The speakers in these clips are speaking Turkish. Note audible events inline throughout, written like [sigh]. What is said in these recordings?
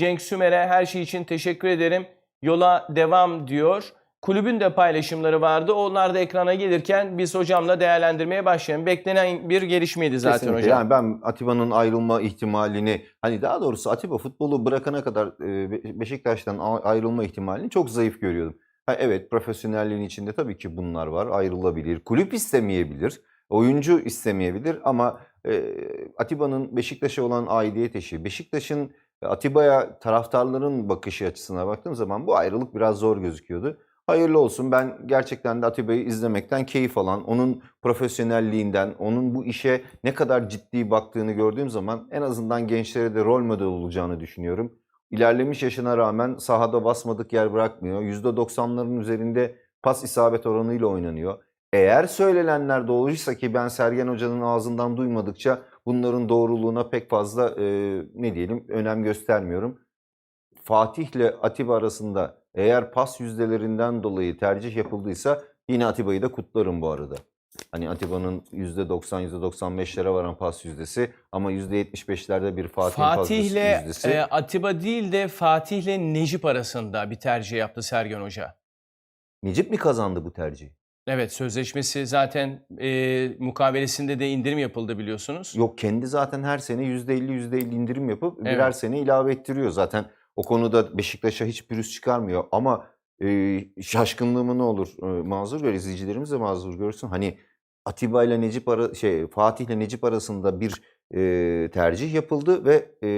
Cenk Sümer'e her şey için teşekkür ederim. Yola devam diyor. Kulübün de paylaşımları vardı. Onlar da ekrana gelirken biz hocamla değerlendirmeye başlayalım. Beklenen bir gelişmeydi zaten Kesinlikle. hocam. Yani ben Atiba'nın ayrılma ihtimalini hani daha doğrusu Atiba futbolu bırakana kadar e, Be- Beşiktaş'tan ayrılma ihtimalini çok zayıf görüyordum. Ha, evet profesyonelliğin içinde tabii ki bunlar var. Ayrılabilir. Kulüp istemeyebilir. Oyuncu istemeyebilir ama e, Atiba'nın Beşiktaş'a olan aidiyet eşi, Beşiktaş'ın Atiba'ya taraftarların bakışı açısına baktığım zaman bu ayrılık biraz zor gözüküyordu. Hayırlı olsun. Ben gerçekten de Atiba'yı izlemekten keyif alan, onun profesyonelliğinden, onun bu işe ne kadar ciddi baktığını gördüğüm zaman en azından gençlere de rol model olacağını düşünüyorum. İlerlemiş yaşına rağmen sahada basmadık yer bırakmıyor. %90'ların üzerinde pas isabet oranıyla oynanıyor. Eğer söylenenler doğruysa ki ben Sergen Hoca'nın ağzından duymadıkça bunların doğruluğuna pek fazla e, ne diyelim önem göstermiyorum. Fatih'le Atiba arasında eğer pas yüzdelerinden dolayı tercih yapıldıysa yine Atiba'yı da kutlarım bu arada. Hani Atiba'nın %90, %95'lere varan pas yüzdesi ama %75'lerde bir Fatih'in pas Fatih'le yüzdesi. e, Atiba değil de Fatih'le Necip arasında bir tercih yaptı Sergen Hoca. Necip mi kazandı bu tercihi? Evet sözleşmesi zaten e, mukabelesinde de indirim yapıldı biliyorsunuz. Yok kendi zaten her sene %50 %50 indirim yapıp birer Evet. sene ilave ettiriyor. Zaten o konuda Beşiktaş'a hiç pürüz çıkarmıyor. Ama e, şaşkınlığımı ne olur e, mazur gör, izleyicilerimiz de mazur görsün. Hani Atiba ile Necip ara, şey Fatih ile Necip arasında bir e, tercih yapıldı ve e,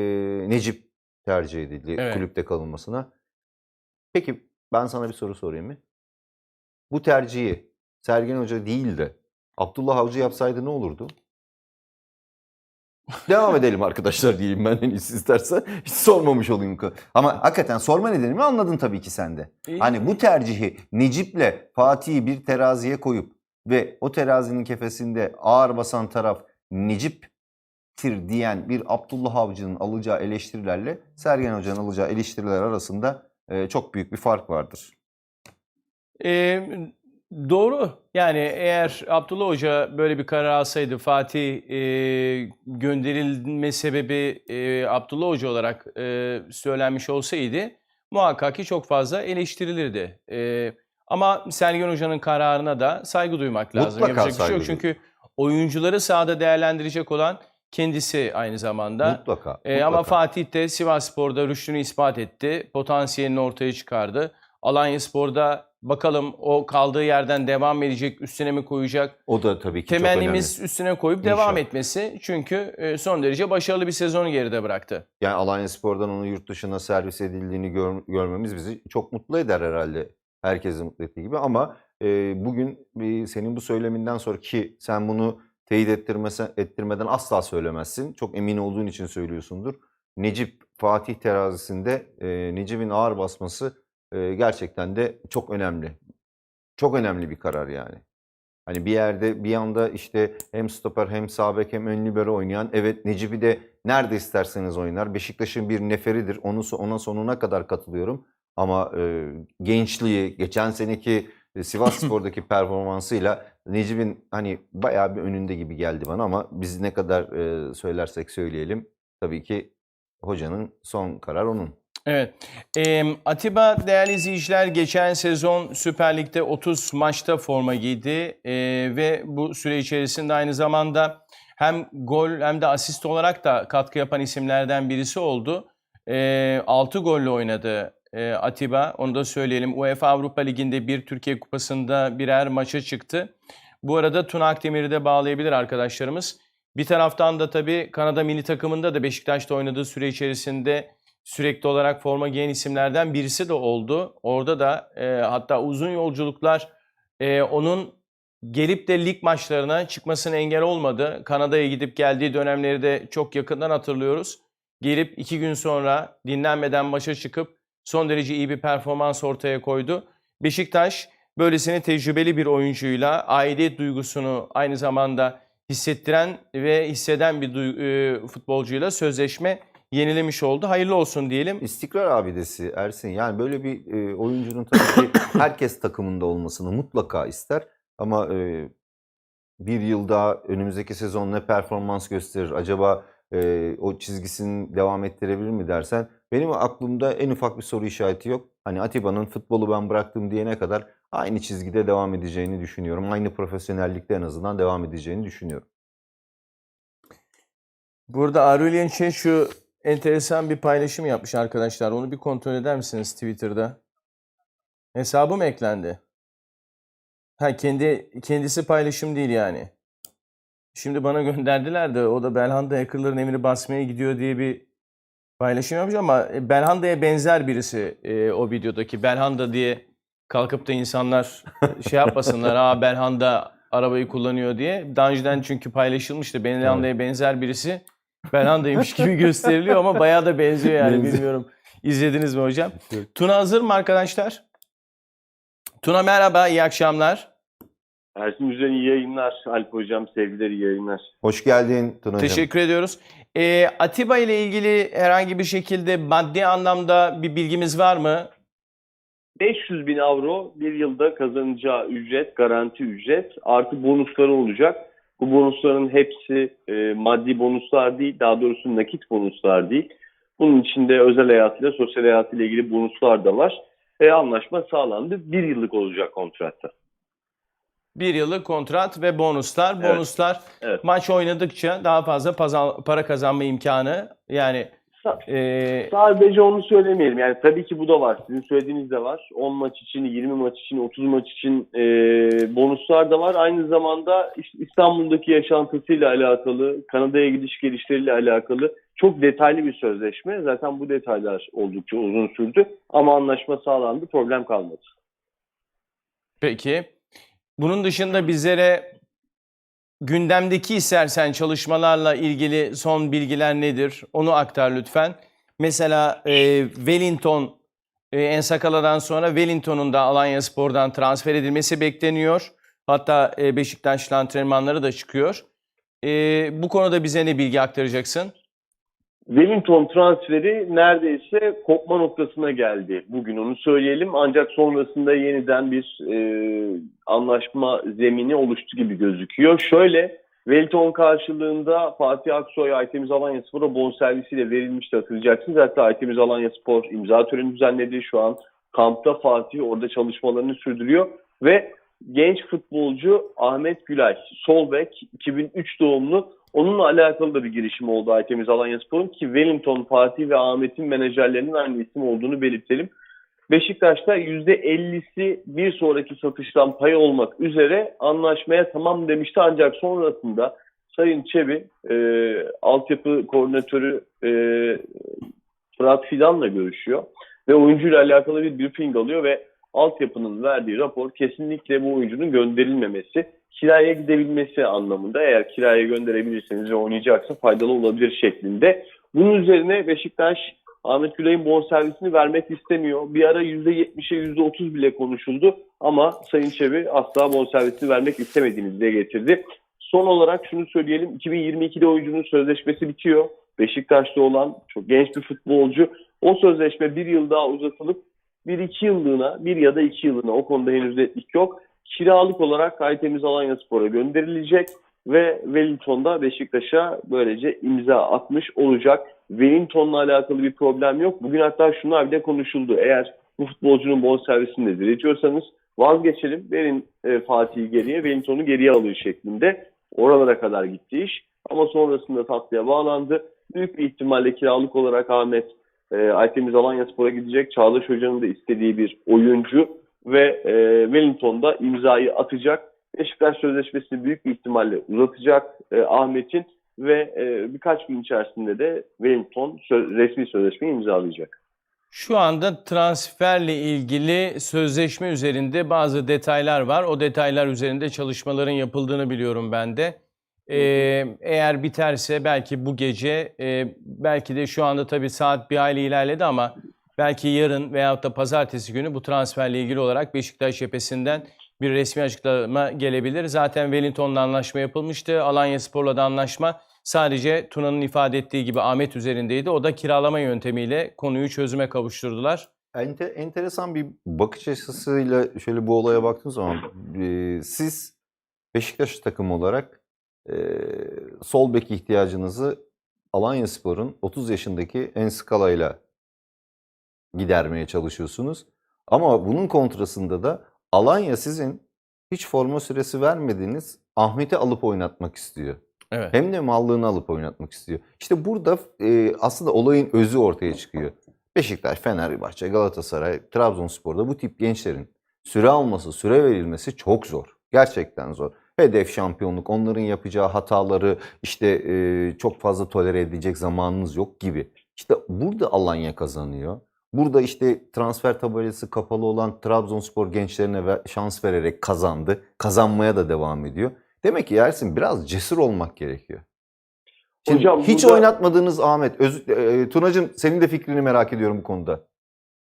Necip tercih edildi Evet. kulüpte kalınmasına. Peki ben sana bir soru sorayım mı? Bu tercihi Sergen Hoca değil de Abdullah Avcı yapsaydı ne olurdu? Devam edelim arkadaşlar diyeyim ben en iyisi istersen. Hiç sormamış olayım. Ama hakikaten sorma nedenimi anladın tabii ki sen de. Hani bu tercihi Necip'le Fatih'i bir teraziye koyup ve o terazinin kefesinde ağır basan taraf Necip'tir diyen bir Abdullah Avcı'nın alacağı eleştirilerle Sergen Hoca'nın alacağı eleştiriler arasında çok büyük bir fark vardır. E, doğru. Yani eğer Abdullah Hoca böyle bir karar alsaydı Fatih e, gönderilme sebebi e, Abdullah Hoca olarak e, söylenmiş olsaydı muhakkak ki çok fazla eleştirilirdi. E, ama Sergen Hoca'nın kararına da saygı duymak lazım. Mutlaka Yapacak bir şey saygı yok. Çünkü oyuncuları sahada değerlendirecek olan kendisi aynı zamanda. Mutlaka. Ee, ama. Fatih de Sivasspor'da rüştünü ispat etti. Potansiyelini ortaya çıkardı. Alanyaspor'da bakalım o kaldığı yerden devam edecek, üstüne mi koyacak? o da tabii ki çok Temennimiz önemli. üstüne koyup İnşallah. devam etmesi. Çünkü e, son derece başarılı bir sezonu geride bıraktı. Yani Alanyaspor'dan onu yurt dışına servis edildiğini gör- görmemiz bizi çok mutlu eder herhalde. Herkesin mutlu ettiği gibi ama e, bugün e, senin bu söyleminden sonra ki sen bunu teyit ettirmesen, ettirmeden asla söylemezsin. Çok emin olduğun için söylüyorsundur. Necip Fatih terazisinde e, Necip'in ağır basması e, gerçekten de çok önemli. Çok önemli bir karar yani. Hani bir yerde bir anda işte hem stoper hem sağ bek hem ön libero oynayan evet Necip'i de nerede isterseniz oynar. Beşiktaş'ın bir neferidir. Onu ona sonuna kadar katılıyorum. Ama e, gençliği, geçen seneki e, Sivasspor'daki [laughs] performansıyla Necip'in hani bayağı bir önünde gibi geldi bana ama biz ne kadar e, söylersek söyleyelim tabii ki hocanın son karar onun. Evet. Atiba değerli izleyiciler geçen sezon Süper Lig'de 30 maçta forma giydi ve bu süre içerisinde aynı zamanda hem gol hem de asist olarak da katkı yapan isimlerden birisi oldu. Ee, 6 golle oynadı e, Atiba. Onu da söyleyelim. UEFA Avrupa Ligi'nde bir Türkiye Kupası'nda birer maça çıktı. Bu arada Tuna Akdemir'i de bağlayabilir arkadaşlarımız. Bir taraftan da tabii Kanada milli takımında da Beşiktaş'ta oynadığı süre içerisinde sürekli olarak forma giyen isimlerden birisi de oldu. Orada da e, hatta uzun yolculuklar e, onun gelip de lig maçlarına çıkmasına engel olmadı. Kanada'ya gidip geldiği dönemleri de çok yakından hatırlıyoruz. Gelip iki gün sonra dinlenmeden maça çıkıp son derece iyi bir performans ortaya koydu. Beşiktaş böylesine tecrübeli bir oyuncuyla aidiyet duygusunu aynı zamanda hissettiren ve hisseden bir e, futbolcuyla sözleşme yenilemiş oldu. Hayırlı olsun diyelim. İstikrar abidesi Ersin. Yani böyle bir e, oyuncunun tabii ki [coughs] herkes takımında olmasını mutlaka ister. Ama e, bir yıl daha önümüzdeki sezon ne performans gösterir? Acaba e, o çizgisini devam ettirebilir mi dersen benim aklımda en ufak bir soru işareti yok. Hani Atiba'nın futbolu ben bıraktım diyene kadar aynı çizgide devam edeceğini düşünüyorum. Aynı profesyonellikte en azından devam edeceğini düşünüyorum. Burada Aurelien Che şu enteresan bir paylaşım yapmış arkadaşlar. Onu bir kontrol eder misiniz Twitter'da? Hesabı mı eklendi? Ha kendi kendisi paylaşım değil yani. Şimdi bana [laughs] gönderdiler de o da Belhanda hackerların emri basmaya gidiyor diye bir paylaşım yapmış ama e, Belhanda'ya benzer birisi e, o videodaki. Belhanda diye kalkıp da insanlar [laughs] şey yapmasınlar. Aa Belhanda arabayı kullanıyor diye. Daha önceden çünkü paylaşılmıştı. Belhanda'ya benzer birisi. Belhanda'ymış gibi [laughs] gösteriliyor ama bayağı da benziyor yani Benziyor. bilmiyorum. İzlediniz mi hocam? Evet. Tuna hazır mı arkadaşlar? Tuna merhaba, iyi akşamlar. Ersin Düzen iyi yayınlar. Alp Hocam sevgiler iyi yayınlar. Hoş geldin Tunacığım. Teşekkür ediyoruz. Ee, Atiba ile ilgili herhangi bir şekilde maddi anlamda bir bilgimiz var mı? 500 bin avro bir yılda kazanacağı ücret, garanti ücret artı bonusları olacak. Bu bonusların hepsi e, maddi bonuslar değil, daha doğrusu nakit bonuslar değil. Bunun içinde özel hayatıyla, sosyal hayatıyla ilgili bonuslar da var. E, anlaşma sağlandı. Bir yıllık olacak kontratta. Bir yıllık kontrat ve bonuslar. Evet. Bonuslar Evet. maç oynadıkça daha fazla para kazanma imkanı. Yani Sa- e, Sadece onu söylemeyelim. Yani tabii ki bu da var. Sizin söylediğiniz de var. 10 maç için, 20 maç için, 30 maç için e, bonuslar da var. Aynı zamanda işte İstanbul'daki yaşantısıyla alakalı, Kanada'ya gidiş gelişleriyle alakalı çok detaylı bir sözleşme. Zaten bu detaylar oldukça uzun sürdü. Ama anlaşma sağlandı. Problem kalmadı. peki. Bunun dışında bizlere gündemdeki istersen çalışmalarla ilgili son bilgiler nedir? Onu aktar lütfen. Mesela e, Wellington e, Ensakala'dan sonra Wellington'un da Alanya Spor'dan transfer edilmesi bekleniyor. Hatta e, Beşiktaşlı antrenmanları da çıkıyor. E, bu konuda bize ne bilgi aktaracaksın? Wellington transferi neredeyse kopma noktasına geldi. Bugün onu söyleyelim. Ancak sonrasında yeniden bir e, anlaşma zemini oluştu gibi gözüküyor. Şöyle Wellington karşılığında Fatih Aksoy Aytemiz Alanya Spor'a bonservisiyle verilmişti hatırlayacaksınız. Hatta Aytemiz Alanya Spor imza töreni düzenledi. Şu an kampta Fatih orada çalışmalarını sürdürüyor. Ve genç futbolcu Ahmet Gülay, sol bek 2003 doğumlu Onunla alakalı da bir girişim oldu Aytemiz Alanyaspor'un ki Wellington, Fatih ve Ahmet'in menajerlerinin aynı isim olduğunu belirtelim. Beşiktaş'ta %50'si bir sonraki satıştan pay olmak üzere anlaşmaya tamam demişti ancak sonrasında Sayın Çebi e, altyapı koordinatörü e, Fırat Fidan'la görüşüyor ve oyuncuyla alakalı bir briefing alıyor ve altyapının verdiği rapor kesinlikle bu oyuncunun gönderilmemesi, kiraya gidebilmesi anlamında eğer kiraya gönderebilirseniz ve oynayacaksa faydalı olabilir şeklinde. Bunun üzerine Beşiktaş Ahmet Gülay'ın bonservisini vermek istemiyor. Bir ara %70'e %30 bile konuşuldu ama Sayın Çebi asla bonservisini vermek istemediğini dile getirdi. Son olarak şunu söyleyelim. 2022'de oyuncunun sözleşmesi bitiyor. Beşiktaş'ta olan çok genç bir futbolcu. O sözleşme bir yıl daha uzatılıp bir iki yıllığına, bir ya da iki yıllığına o konuda henüz netlik yok. Kiralık olarak Aytemiz Alanya Spor'a gönderilecek ve Wellington'da Beşiktaş'a böylece imza atmış olacak. Wellington'la alakalı bir problem yok. Bugün hatta şunlar bile konuşuldu. Eğer bu futbolcunun bonservisini de diretiyorsanız vazgeçelim, verin e, Fatih'i geriye, Wellington'u geriye alın şeklinde. Oralara kadar gitti iş. Ama sonrasında tatlıya bağlandı. Büyük bir ihtimalle kiralık olarak Ahmet e, Aytemiz Alanya Spor'a gidecek. Çağdaş Hoca'nın da istediği bir oyuncu ve e, Wellington'da imzayı atacak. Beşiktaş sözleşmesini büyük bir ihtimalle uzatacak e, Ahmet'in ve e, birkaç gün içerisinde de Wellington sö- resmi sözleşmeyi imzalayacak. Şu anda transferle ilgili sözleşme üzerinde bazı detaylar var. O detaylar üzerinde çalışmaların yapıldığını biliyorum ben de. Ee, eğer biterse belki bu gece, e, belki de şu anda tabii saat bir hayli ilerledi ama belki yarın veyahut da pazartesi günü bu transferle ilgili olarak Beşiktaş cephesinden bir resmi açıklama gelebilir. Zaten Wellington'la anlaşma yapılmıştı. Alanya Spor'la da anlaşma sadece Tuna'nın ifade ettiği gibi Ahmet üzerindeydi. O da kiralama yöntemiyle konuyu çözüme kavuşturdular. Ente, enteresan bir bakış açısıyla şöyle bu olaya baktığım zaman e, siz Beşiktaş takımı olarak e, sol bek ihtiyacınızı Alanyaspor'un 30 yaşındaki Enskala ile gidermeye çalışıyorsunuz. Ama bunun kontrasında da Alanya sizin hiç forma süresi vermediğiniz Ahmet'i alıp oynatmak istiyor. Evet. Hem de mallığını alıp oynatmak istiyor. İşte burada e, aslında olayın özü ortaya çıkıyor. Beşiktaş, Fenerbahçe, Galatasaray, Trabzonspor'da bu tip gençlerin süre alması, süre verilmesi çok zor. Gerçekten zor. Hedef şampiyonluk, onların yapacağı hataları işte e, çok fazla tolere edecek zamanınız yok gibi. İşte burada Alanya kazanıyor. Burada işte transfer tabelası kapalı olan Trabzonspor gençlerine şans vererek kazandı. Kazanmaya da devam ediyor. Demek ki Ersin biraz cesur olmak gerekiyor. Şimdi Hocam hiç burada- oynatmadığınız Ahmet, öz, e, Tunacığım senin de fikrini merak ediyorum bu konuda.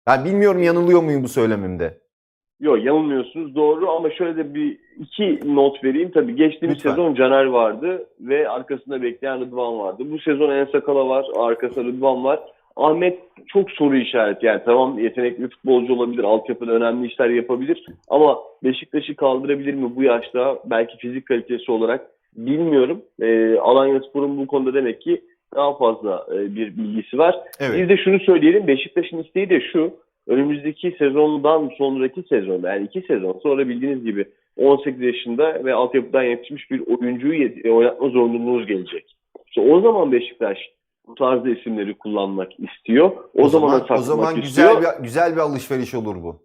Ben bilmiyorum yanılıyor muyum bu söylemimde. Yok yanılmıyorsunuz doğru ama şöyle de bir iki not vereyim. Tabii geçtiğimiz Lütfen. sezon Caner vardı ve arkasında bekleyen Rıdvan vardı. Bu sezon Ensakala var, arkasında Rıdvan var. Ahmet çok soru işareti yani tamam yetenekli futbolcu olabilir, altyapıda önemli işler yapabilir ama Beşiktaş'ı kaldırabilir mi bu yaşta belki fizik kalitesi olarak bilmiyorum. Ee, Alanya Spor'un bu konuda demek ki daha fazla e, bir bilgisi var. Bir de şunu söyleyelim Beşiktaş'ın isteği de şu. Önümüzdeki sezondan sonraki sezon yani iki sezon sonra bildiğiniz gibi 18 yaşında ve altyapıdan yetişmiş bir oyuncuyu yet- oynatma zorunluluğunuz gelecek. İşte o zaman Beşiktaş bu tarzda isimleri kullanmak istiyor. O, zamana zaman, o sakmak zaman istiyor. güzel bir, güzel bir alışveriş olur bu.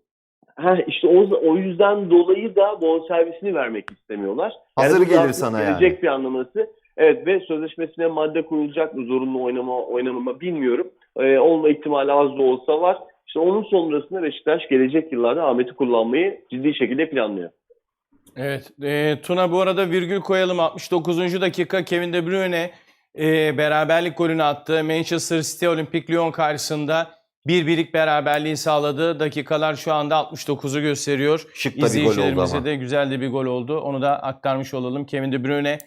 Ha, işte o, o yüzden dolayı da bonservisini vermek istemiyorlar. Hazır bu gelir sana gelecek yani. bir anlaması. Evet ve sözleşmesine madde koyulacak mı zorunlu oynama oynamama bilmiyorum. Ee, olma ihtimali az da olsa var. İşte onun sonrasında Beşiktaş gelecek yıllarda Ahmet'i kullanmayı ciddi şekilde planlıyor. Evet. E, Tuna bu arada virgül koyalım. 69. dakika Kevin De Bruyne e, beraberlik golünü attı. Manchester City Olimpik Lyon karşısında bir birlik beraberliği sağladı. Dakikalar şu anda 69'u gösteriyor. Şık da bir gol oldu İzleyicilerimize ama. de güzel de bir gol oldu. Onu da aktarmış olalım. Kevin De Bruyne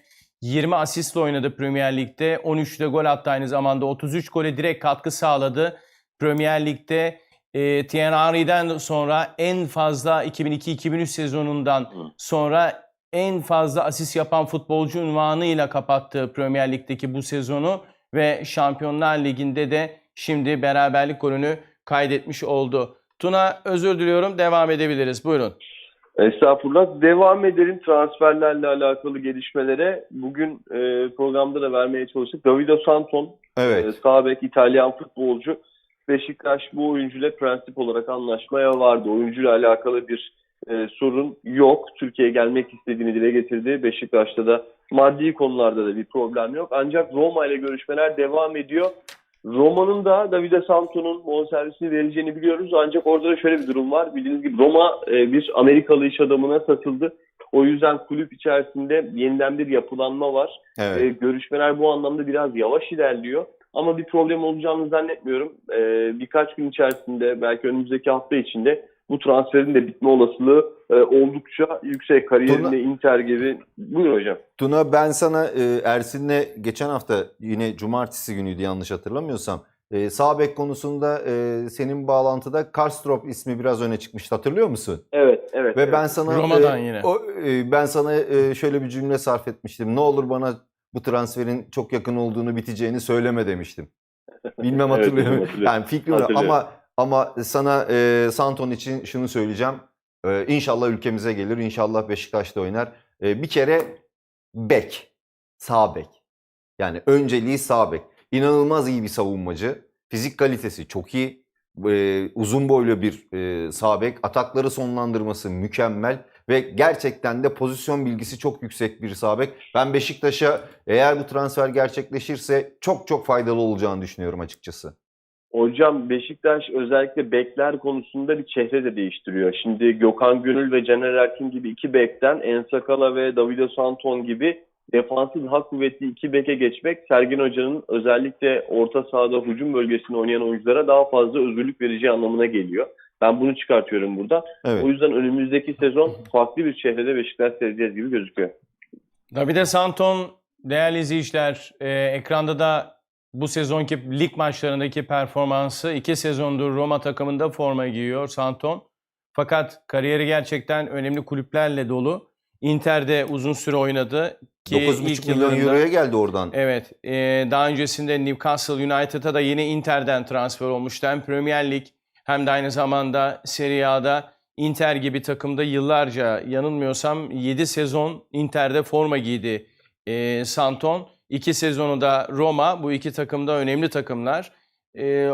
20 asistle oynadı Premier Lig'de. 13'te gol attı aynı zamanda. 33 gole direkt katkı sağladı. Premier Lig'de e, Thierry Henry'den sonra en fazla 2002-2003 sezonundan sonra en fazla asist yapan futbolcu unvanıyla kapattığı Premier Lig'deki bu sezonu ve Şampiyonlar Ligi'nde de şimdi beraberlik golünü kaydetmiş oldu. Tuna özür diliyorum devam edebiliriz. Buyurun. Estağfurullah. Devam edelim transferlerle alakalı gelişmelere. Bugün e, programda da vermeye çalıştık. Davido Santon, e, Evet. sağ bek İtalyan futbolcu. Beşiktaş bu oyuncuyla prensip olarak anlaşmaya vardı. Oyuncuyla alakalı bir e, sorun yok. Türkiye'ye gelmek istediğini dile getirdi. Beşiktaş'ta da maddi konularda da bir problem yok. Ancak Roma ile görüşmeler devam ediyor. Roma'nın da Davide Santo'nun bonservisini vereceğini biliyoruz. Ancak orada da şöyle bir durum var. Bildiğiniz gibi Roma e, bir Amerikalı iş adamına satıldı. O yüzden kulüp içerisinde yeniden bir yapılanma var. Evet. E, görüşmeler bu anlamda biraz yavaş ilerliyor. Ama bir problem olacağını zannetmiyorum. E, birkaç gün içerisinde belki önümüzdeki hafta içinde bu transferin de bitme olasılığı e, oldukça yüksek. Kariyerinde Tuna- Inter gibi. Buyur hocam. Tuna ben sana e, Ersin'le geçen hafta yine cumartesi günüydü yanlış hatırlamıyorsam. E, sağ bek konusunda e, senin bağlantıda Karstrop ismi biraz öne çıkmıştı hatırlıyor musun? Evet, evet. Ve evet. ben sana Roma'dan e, yine. o, e, ben sana e, şöyle bir cümle sarf etmiştim. Ne olur bana bu transferin çok yakın olduğunu biteceğini söyleme demiştim. [laughs] Bilmem Evet, hatırlıyor hocam, musun? hatırlıyorum. Yani fikrim öyle. Hatırlıyorum. ama ama sana e, Santon için şunu söyleyeceğim. E, inşallah ülkemize gelir. İnşallah Beşiktaş'ta oynar. E, bir kere bek. Sağ bek. Yani önceliği sağ bek. İnanılmaz iyi bir savunmacı. Fizik kalitesi çok iyi. E, uzun boylu bir e, sağ bek. Atakları sonlandırması mükemmel. Ve gerçekten de pozisyon bilgisi çok yüksek bir sağ bek. Ben Beşiktaş'a eğer bu transfer gerçekleşirse çok çok faydalı olacağını düşünüyorum açıkçası. Hocam Beşiktaş özellikle bekler konusunda bir çehre de değiştiriyor. Şimdi Gökhan Gönül ve Caner Erkin gibi iki bekten Ensakala ve Davide Santon gibi defansif daha kuvvetli iki beke geçmek Sergen Hoca'nın özellikle orta sahada hücum bölgesinde oynayan oyunculara daha fazla özgürlük vereceği anlamına geliyor. Ben bunu çıkartıyorum burada. Evet. O yüzden önümüzdeki sezon farklı bir çehrede Beşiktaş seyredeceğiz gibi gözüküyor. Davide Santon değerli izleyiciler e, ekranda da bu sezonki lig maçlarındaki performansı iki sezondur Roma takımında forma giyiyor Santon. Fakat kariyeri gerçekten önemli kulüplerle dolu. Inter'de uzun süre oynadı ki 9,5 ilk milyon euroya geldi oradan. Evet, e, daha öncesinde Newcastle United'a da yine Inter'den transfer olmuştu. Hem Premier Lig hem de aynı zamanda Serie A'da Inter gibi takımda yıllarca yanılmıyorsam 7 sezon Inter'de forma giydi e, Santon. 2 sezonu da Roma. Bu iki takımda önemli takımlar. E,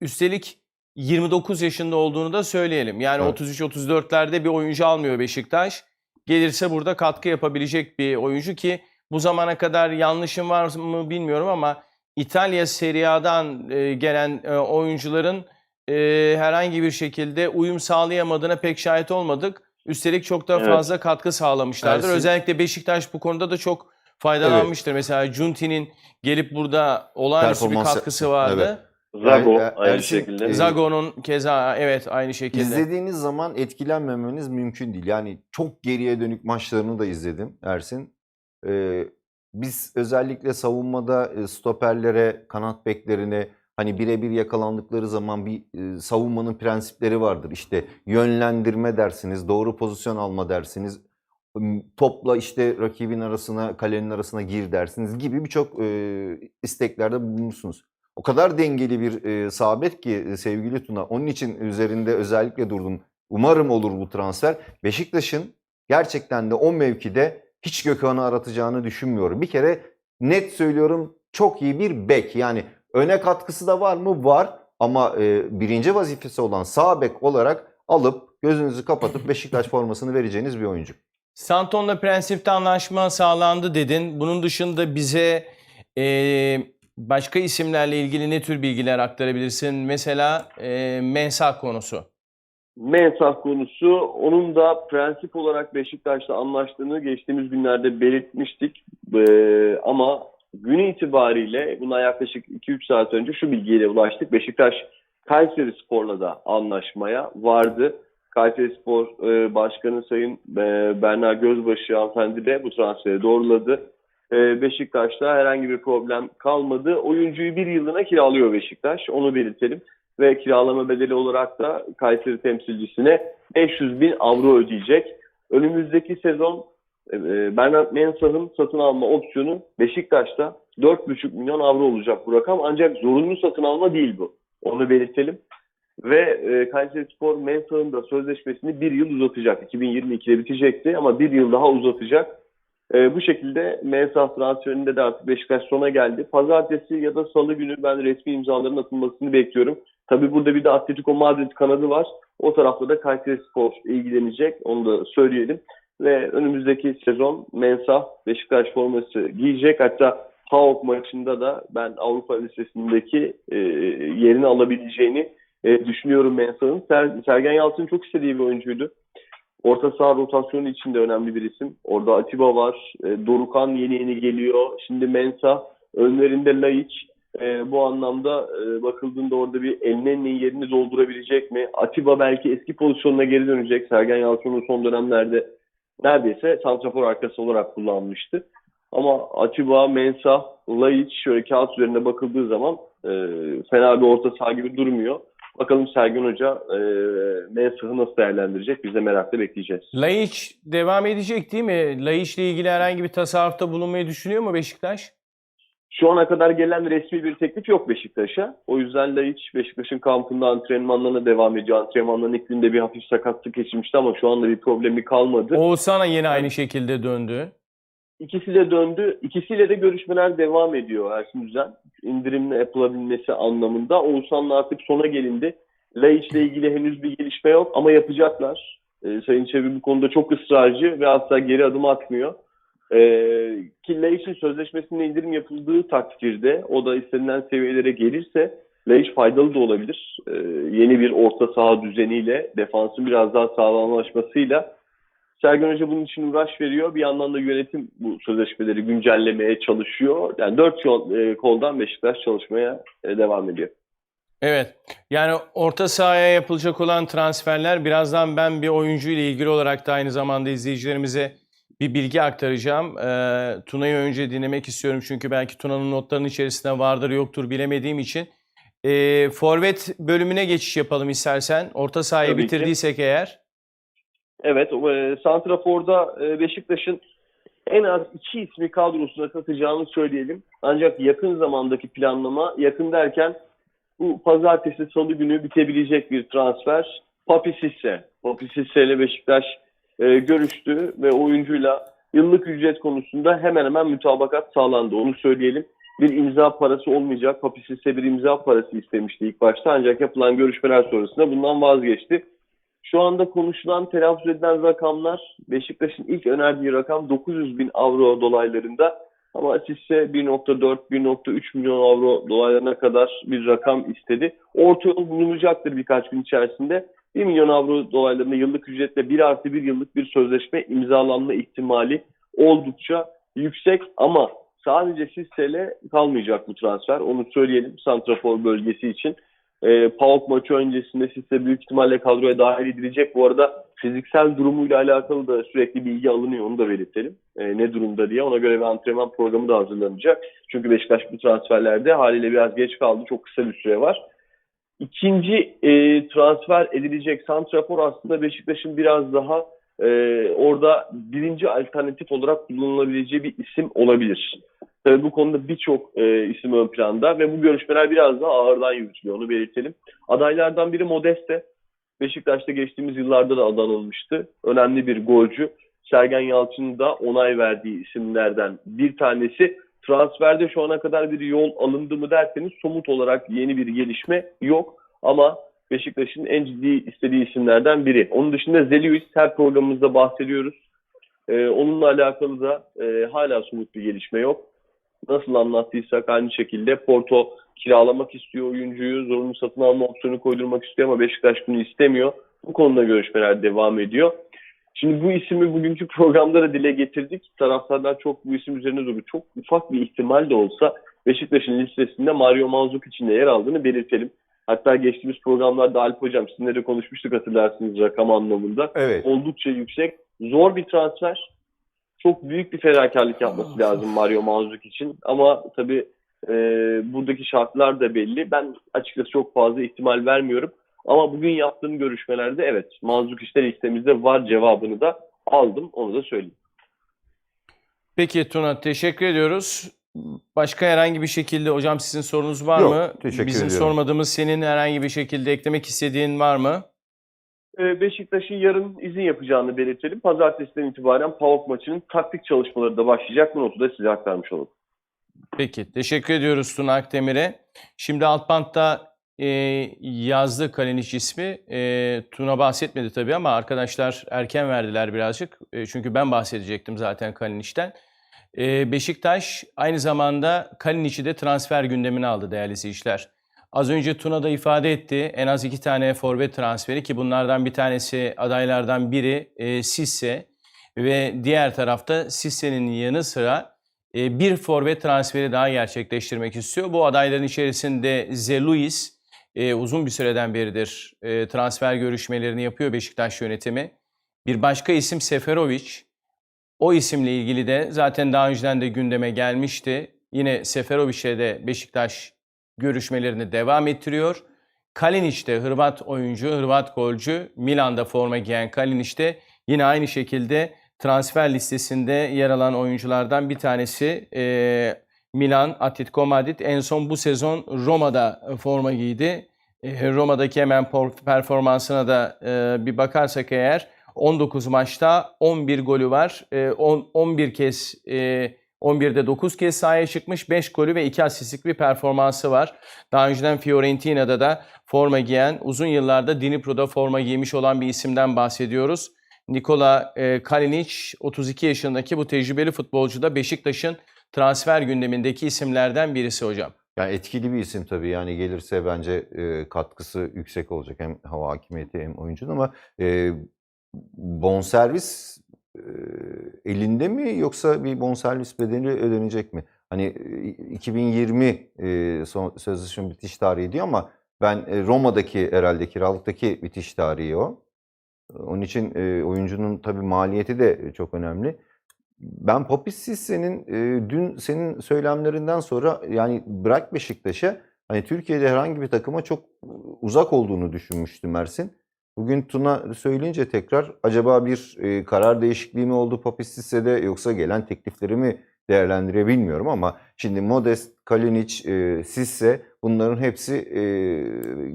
üstelik 29 yaşında olduğunu da söyleyelim. Yani Evet. 33-34'lerde bir oyuncu almıyor Beşiktaş. Gelirse burada katkı yapabilecek bir oyuncu ki bu zamana kadar yanlışım var mı bilmiyorum ama İtalya Serie A'dan e, gelen e, oyuncuların e, herhangi bir şekilde uyum sağlayamadığına pek şahit olmadık. Üstelik çok da Evet. fazla katkı sağlamışlardır. Ersin- Özellikle Beşiktaş bu konuda da çok faydalanmıştır. Mesela Junti'nin gelip burada olağanüstü bir katkısı vardı. Evet. Zago Yani, aynı Ersin, şekilde. e, Zago'nun keza evet aynı şekilde. İzlediğiniz zaman etkilenmemeniz mümkün değil. Yani çok geriye dönük maçlarını da izledim Ersin. Ee, biz özellikle savunmada e, stoperlere, kanat beklerine hani birebir yakalandıkları zaman bir e, savunmanın prensipleri vardır. İşte yönlendirme dersiniz, doğru pozisyon alma dersiniz. Topla işte rakibin arasına, kalenin arasına gir dersiniz gibi birçok e, isteklerde bulunursunuz. O kadar dengeli bir e, sabit ki e, sevgili Tuna. Onun için üzerinde özellikle durdum. Umarım olur bu transfer. Beşiktaş'ın gerçekten de o mevkide hiç Gökhan'ı aratacağını düşünmüyorum. Bir kere net söylüyorum çok iyi bir bek. Yani öne katkısı da var mı? Var. Ama e, birinci vazifesi olan sağ bek olarak alıp gözünüzü kapatıp [laughs] Beşiktaş formasını vereceğiniz bir oyuncu. Santon'la prensipte anlaşma sağlandı dedin. Bunun dışında bize e, başka isimlerle ilgili ne tür bilgiler aktarabilirsin? Mesela e, Mensah konusu. Mensah konusu onun da prensip olarak Beşiktaş'la anlaştığını geçtiğimiz günlerde belirtmiştik. Ee, ama gün itibariyle buna yaklaşık 2-3 saat önce şu bilgiyle ulaştık. Beşiktaş Kayseri Spor'la da anlaşmaya vardı. Kayseri Spor e, Başkanı Sayın e, Berna Gözbaşı hanımefendi de bu transferi doğruladı. E, Beşiktaş'ta herhangi bir problem kalmadı. Oyuncuyu bir yılına kiralıyor Beşiktaş. Onu belirtelim ve kiralama bedeli olarak da Kayseri temsilcisine 500 bin avro ödeyecek. Önümüzdeki sezon Bernard Mensah'ın satın alma opsiyonu Beşiktaş'ta 4,5 milyon avro olacak bu rakam. Ancak zorunlu satın alma değil bu. Onu belirtelim. Ve e, Kayseri Spor Mensah'ın da sözleşmesini bir yıl uzatacak. 2022'de bitecekti ama bir yıl daha uzatacak. E, bu şekilde Mensah transferinde de artık Beşiktaş sona geldi. Pazartesi ya da salı günü ben resmi imzaların atılmasını bekliyorum. Tabii burada bir de Atletico Madrid kanadı var. O tarafta da Kayseri Spor ilgilenecek. Onu da söyleyelim. Ve önümüzdeki sezon Mensah Beşiktaş forması giyecek. Hatta PAOK maçında da ben Avrupa listesindeki e, yerini alabileceğini e, düşünüyorum Mensah'ın. Ser, Sergen Yalçın'ın çok istediği bir oyuncuydu. Orta saha rotasyonu içinde önemli bir isim. Orada Atiba var. E, Dorukan yeni yeni geliyor. Şimdi Mensah. Önlerinde Laiç. E, bu anlamda e, bakıldığında orada bir Elneni'nin yerini doldurabilecek mi? Atiba belki eski pozisyonuna geri dönecek. Sergen Yalçın'ın son dönemlerde neredeyse santrafor arkası olarak kullanmıştı. Ama Atiba, Mensah, Laiç şöyle kağıt üzerinde bakıldığı zaman e, fena bir orta saha gibi durmuyor. Bakalım Sergen Hoca e, Mensah'ı nasıl değerlendirecek? Biz de merakla bekleyeceğiz. Laiç devam edecek değil mi? Laiç'le ilgili herhangi bir tasarrufta bulunmayı düşünüyor mu Beşiktaş? Şu ana kadar gelen resmi bir teklif yok Beşiktaş'a. O yüzden Laiç Beşiktaş'ın kampında antrenmanlarına devam ediyor. Antrenmanların ilk günde bir hafif sakatlık geçirmişti ama şu anda bir problemi kalmadı. Oğuzhan'a yine aynı şekilde döndü. İkisi de döndü. İkisiyle de görüşmeler devam ediyor Ersin Düzen. İndirimle yapılabilmesi anlamında. Oğuzhan'la artık sona gelindi. Laiç'le ilgili henüz bir gelişme yok ama yapacaklar. Ee, Sayın Çevi bu konuda çok ısrarcı ve asla geri adım atmıyor. Ee, ki Laiç'in sözleşmesinde indirim yapıldığı takdirde o da istenilen seviyelere gelirse Laiç faydalı da olabilir. Ee, yeni bir orta saha düzeniyle, defansın biraz daha sağlamlaşmasıyla Sergen Hoca bunun için uğraş veriyor. Bir yandan da yönetim bu sözleşmeleri güncellemeye çalışıyor. Yani dört yol, e, koldan Beşiktaş çalışmaya e, devam ediyor. Evet. Yani orta sahaya yapılacak olan transferler birazdan ben bir oyuncu ile ilgili olarak da aynı zamanda izleyicilerimize bir bilgi aktaracağım. Ee, Tuna'yı önce dinlemek istiyorum çünkü belki Tuna'nın notlarının içerisinde vardır yoktur bilemediğim için. Ee, forvet bölümüne geçiş yapalım istersen. Orta sahayı Tabii ki. bitirdiysek eğer. Evet, e, Santrafor'da e, Beşiktaş'ın en az iki ismi kadrosuna katacağını söyleyelim. Ancak yakın zamandaki planlama, yakın derken bu pazartesi salı günü bitebilecek bir transfer. Papi Sisse. Papi Sisse ile Beşiktaş e, görüştü ve oyuncuyla yıllık ücret konusunda hemen hemen mütabakat sağlandı. Onu söyleyelim. Bir imza parası olmayacak. Papi Sisse bir imza parası istemişti ilk başta ancak yapılan görüşmeler sonrasında bundan vazgeçti. Şu anda konuşulan, telaffuz edilen rakamlar Beşiktaş'ın ilk önerdiği rakam 900 bin avro dolaylarında ama Sisse 1.4-1.3 milyon avro dolaylarına kadar bir rakam istedi. Orta yol bulunacaktır birkaç gün içerisinde. 1 milyon avro dolaylarında yıllık ücretle 1 artı 1 yıllık bir sözleşme imzalanma ihtimali oldukça yüksek ama sadece Sisse'yle kalmayacak bu transfer. Onu söyleyelim Santrafor bölgesi için. E, PAOK maçı öncesinde Sisse büyük ihtimalle kadroya dahil edilecek. Bu arada fiziksel durumuyla alakalı da sürekli bilgi alınıyor. Onu da belirtelim. E, ne durumda diye. Ona göre bir antrenman programı da hazırlanacak. Çünkü Beşiktaş bu transferlerde haliyle biraz geç kaldı. Çok kısa bir süre var. İkinci e, transfer edilecek Santrafor aslında Beşiktaş'ın biraz daha e, orada birinci alternatif olarak kullanılabileceği bir isim olabilir. Tabii bu konuda birçok e, isim ön planda ve bu görüşmeler biraz daha ağırdan yürütülüyor. Onu belirtelim. Adaylardan biri Modeste. Beşiktaş'ta geçtiğimiz yıllarda da adanılmıştı. Önemli bir golcü. Sergen Yalçın'ın da onay verdiği isimlerden bir tanesi. Transferde şu ana kadar bir yol alındı mı derseniz somut olarak yeni bir gelişme yok. Ama Beşiktaş'ın en ciddi istediği isimlerden biri. Onun dışında Zelius her programımızda bahsediyoruz. Ee, onunla alakalı da e, hala somut bir gelişme yok. Nasıl anlattıysak aynı şekilde Porto kiralamak istiyor oyuncuyu, zorunlu satın alma opsiyonu koydurmak istiyor ama Beşiktaş bunu istemiyor. Bu konuda görüşmeler devam ediyor. Şimdi bu ismi bugünkü programda da dile getirdik. Taraftarlar çok bu isim üzerine duruyor. Çok ufak bir ihtimal de olsa Beşiktaş'ın listesinde Mario Mandzukic de yer aldığını belirtelim. Hatta geçtiğimiz programlarda Alp Hocam sizinle de konuşmuştuk hatırlarsınız rakam anlamında. Evet. Oldukça yüksek. Zor bir transfer. Çok büyük bir fedakarlık yapması lazım Mario Mandzukic için. Ama tabii e, buradaki şartlar da belli. Ben açıkçası çok fazla ihtimal vermiyorum. Ama bugün yaptığım görüşmelerde evet Mandzukic listemizde var cevabını da aldım. Onu da söyleyeyim. Peki Tuna teşekkür ediyoruz. Başka herhangi bir şekilde hocam sizin sorunuz var Yok, mı? teşekkür Bizim ediyorum. sormadığımız senin herhangi bir şekilde eklemek istediğin var mı? Ee, Beşiktaş'ın yarın izin yapacağını belirtelim. Pazartesiden itibaren PAOK maçının taktik çalışmaları da başlayacak. Bu notu da size aktarmış olalım. Peki teşekkür ediyoruz Tuna Akdemir'e. Şimdi Altbant'ta e, yazdı Kalinic ismi. E, Tuna bahsetmedi tabii ama arkadaşlar erken verdiler birazcık. E, çünkü ben bahsedecektim zaten Kalinic'ten. E, Beşiktaş aynı zamanda Kalinic'i de transfer gündemine aldı değerli izleyiciler. Az önce Tuna da ifade etti. En az iki tane forvet transferi ki bunlardan bir tanesi adaylardan biri e, Sisse ve diğer tarafta Sisse'nin yanı sıra e, bir forvet transferi daha gerçekleştirmek istiyor. Bu adayların içerisinde Zeluis e, uzun bir süreden beridir e, transfer görüşmelerini yapıyor Beşiktaş yönetimi. Bir başka isim Seferovic. O isimle ilgili de zaten daha önceden de gündeme gelmişti. Yine Seferovic'e de Beşiktaş görüşmelerini devam ettiriyor. Kalinic de Hırvat oyuncu, Hırvat golcü. Milan'da forma giyen Kalinic de yine aynı şekilde transfer listesinde yer alan oyunculardan bir tanesi. Ee, Milan, Atletico Madrid en son bu sezon Roma'da forma giydi. Ee, Roma'daki hemen performansına da e, bir bakarsak eğer 19 maçta 11 golü var. Ee, on- 11 kez e, 11'de 9 kez sahaya çıkmış. 5 golü ve 2 asistlik bir performansı var. Daha önceden Fiorentina'da da forma giyen, uzun yıllarda Dnipro'da forma giymiş olan bir isimden bahsediyoruz. Nikola e, Kalinic 32 yaşındaki bu tecrübeli futbolcu da Beşiktaş'ın transfer gündemindeki isimlerden birisi hocam. Yani etkili bir isim tabii yani gelirse bence e, katkısı yüksek olacak hem hava hakimiyeti hem oyuncunun ama e, bonservis e, elinde mi yoksa bir bonservis bedeli ödenecek mi? Hani e, 2020 e, son, sözleşme bitiş tarihi diyor ama ben e, Roma'daki herhalde kiralıktaki bitiş tarihi o. Onun için e, oyuncunun tabii maliyeti de çok önemli. Ben Popis Sisse'nin e, dün senin söylemlerinden sonra yani bırak Beşiktaş'a hani Türkiye'de herhangi bir takıma çok uzak olduğunu düşünmüştüm Ersin. Bugün Tuna söyleyince tekrar acaba bir e, karar değişikliği mi oldu Popis Sisse'de yoksa gelen teklifleri mi değerlendirebilmiyorum ama şimdi Modest, Kalinic, e, Sisse bunların hepsi e,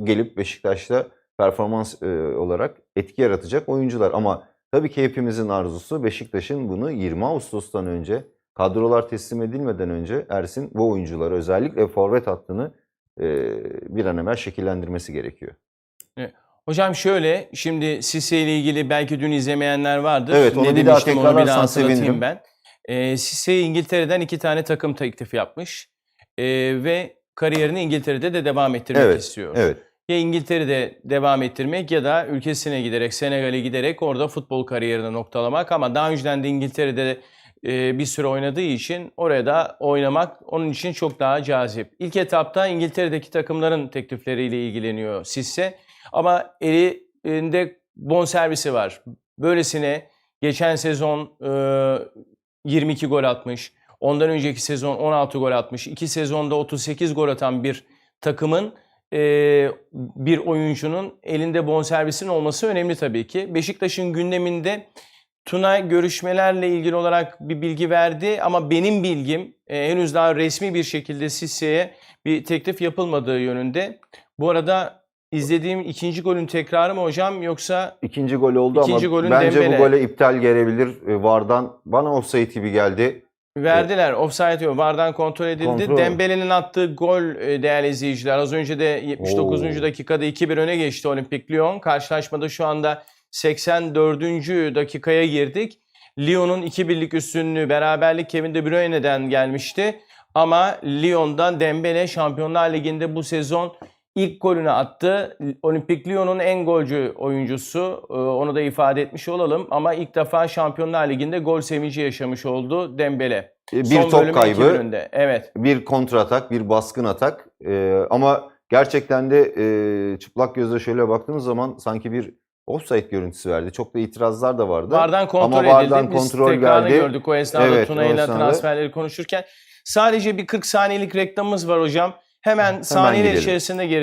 gelip Beşiktaş'ta performans e, olarak etki yaratacak oyuncular. Ama tabii ki hepimizin arzusu Beşiktaş'ın bunu 20 Ağustos'tan önce kadrolar teslim edilmeden önce Ersin bu oyuncuları özellikle forvet hattını e, bir an evvel şekillendirmesi gerekiyor. Hocam şöyle, şimdi Sisse ile ilgili belki dün izlemeyenler vardır. Evet, onu ne bir daha demiştim onu bir daha hatırlatayım ben. Ee, Sisse İngiltere'den iki tane takım teklif yapmış. Ee, ve kariyerini İngiltere'de de devam ettirmek Evet, istiyor. evet. Ya İngiltere'de devam ettirmek ya da ülkesine giderek, Senegal'e giderek orada futbol kariyerini noktalamak. Ama daha önceden de İngiltere'de e, bir süre oynadığı için oraya da oynamak onun için çok daha cazip. İlk etapta İngiltere'deki takımların teklifleriyle ilgileniyor Sisse. Ama elinde bonservisi var. Böylesine geçen sezon e, 22 gol atmış. Ondan önceki sezon 16 gol atmış. İki sezonda 38 gol atan bir takımın bir oyuncunun elinde bonservisinin olması önemli tabii ki. Beşiktaş'ın gündeminde Tuna görüşmelerle ilgili olarak bir bilgi verdi ama benim bilgim e, henüz daha resmi bir şekilde Sisse'ye bir teklif yapılmadığı yönünde. Bu arada izlediğim ikinci golün tekrarı mı hocam yoksa İkinci gol oldu İkinci ama golün bence Dembele. bu gole iptal gelebilir. E, Vardan bana offside gibi geldi. Verdiler offside yok vardan kontrol edildi. Kontrol. Dembele'nin attığı gol e, değerli izleyiciler az önce de 79. Oo. dakikada 2-1 öne geçti Olimpik Lyon. Karşılaşmada şu anda 84. dakikaya girdik. Lyon'un 2-1'lik üstünlüğü beraberlik Kevin De Bruyne'den gelmişti. Ama Lyon'dan Dembele Şampiyonlar Ligi'nde bu sezon ilk golünü attı. Olimpik Lyon'un en golcü oyuncusu. Ee, Onu da ifade etmiş olalım. Ama ilk defa Şampiyonlar Ligi'nde gol sevinci yaşamış oldu Dembele. E, Bir Son top kaybı. Evet. bir kontratak, bir baskın atak. E, ama gerçekten de e, çıplak gözle şöyle baktığımız zaman sanki bir offside görüntüsü verdi. Çok da itirazlar da vardı. Vardan kontrol Ama vardan edildi. Biz kontrol tekrarını geldi. gördük o esnada Evet, Tuna ile transferleri konuşurken. Sadece bir 40 saniyelik reklamımız var hocam. Hemen saniyeler gidelim. içerisinde geri